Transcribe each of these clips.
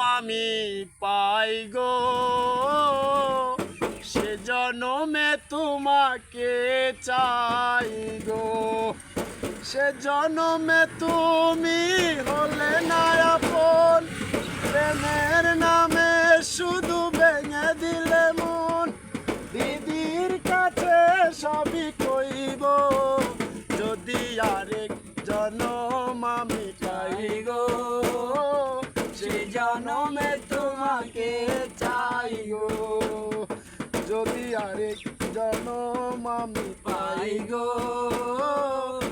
আমি পাই গো। সে জনমে তোমাকে চাই গো। সে জনমে তুমি হলে না প্রেমের নামে শুধু ভেঙে দিলে মন। দিদির কাছে সবই কইব। যদি আরেক জনম আমি পাই গো। জনমে তোমাকে চাই গো যদি আরেক জনম আমি পাই গো,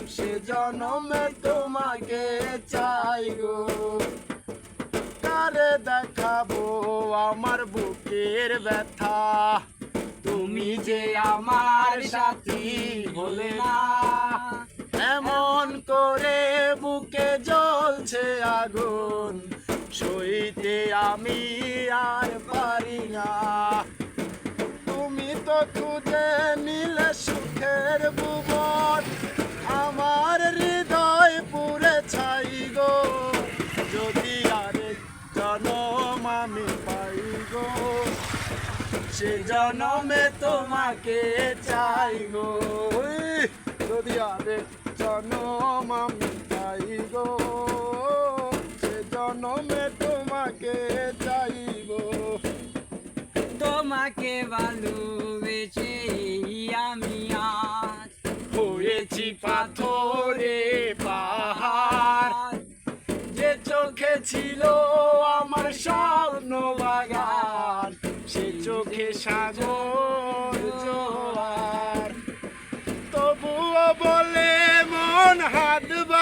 সে জনমে তোমাকে চাই গো। কারে দেখাবো আমার বুকের ব্যথা? তুমি যে আমার সাথী হলে না। এমন করে বুকে জ্বলছে আগুন। সইতে আমি আর পারি না। তুমি তো খুঁজে নিলে সুখের ভুবন আমার হৃদয় পুরে ছাই গো। যদি আরেক জনম আমি পাই গো, সে জনমে তোমাকে চাই গো। যদি আরেক জনম আমি পাই গো। তোমাকে ভালোবেসে আমি আজ হয়েছি পাথরে পাহাড়। যে চোখে ছিল আমার স্বপ্ন বাগান সে চোখে সাগর জোয়ার। তবুও বলে মন হাত বাড়িয়ে